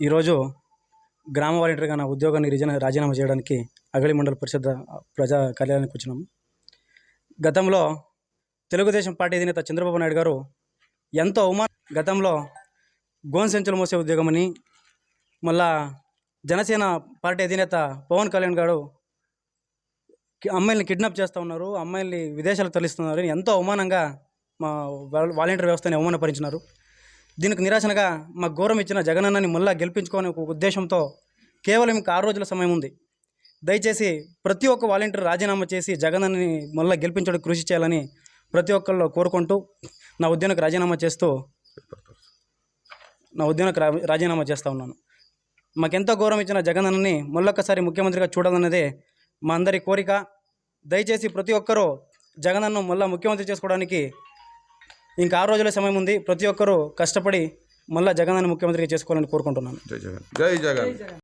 ఈరోజు గ్రామ వాలంటీర్గా నా ఉద్యోగాన్ని రిజన రాజీనామా చేయడానికి అగళి మండల పరిషత్ ప్రజా కార్యాలయానికి వచ్చినాము గతంలో తెలుగుదేశం పార్టీ అధినేత చంద్రబాబు నాయుడు గారు ఎంతో అవమాన గతంలో గోన్ సంచులు మోసే ఉద్యోగమని మళ్ళా జనసేన పార్టీ అధినేత పవన్ కళ్యాణ్ గారు అమ్మాయిల్ని కిడ్నాప్ చేస్తూ ఉన్నారు అమ్మాయిల్ని విదేశాలకు తరలిస్తున్నారు ఎంతో అవమానంగా మా వాలంటీర్ వ్యవస్థని అవమానపరిచినారు. దీనికి నిరాశనగా మా గౌరవం ఇచ్చిన జగనన్నని మళ్ళా గెలిపించుకోని ఒక ఉద్దేశంతో కేవలం ఇంకా ఆరు రోజుల సమయం ఉంది. దయచేసి ప్రతి ఒక్క వాలంటీర్ రాజీనామా చేసి జగనన్నని మళ్ళా గెలిపించడం కృషి చేయాలని ప్రతి ఒక్కళ్ళు కోరుకుంటూ నా ఉద్యోగకు రాజీనామా చేస్తూ నా ఉద్యోగకు రాజీనామా చేస్తూ ఉన్నాను. మాకెంతో గౌరవం ఇచ్చిన జగనన్నని మళ్ళొక్కసారి ముఖ్యమంత్రిగా చూడాలన్నదే మా అందరి కోరిక. దయచేసి ప్రతి ఒక్కరూ జగనన్ను మళ్ళీ ముఖ్యమంత్రి చేసుకోవడానికి ఇంకా ఆరు రోజుల సమయం ఉంది. ప్రతి ఒక్కరూ కష్టపడి మళ్ళీ జగన్ ముఖ్యమంత్రిగా చేసుకోవాలని కోరుకుంటున్నాను. జై జగన్. జై జగన్.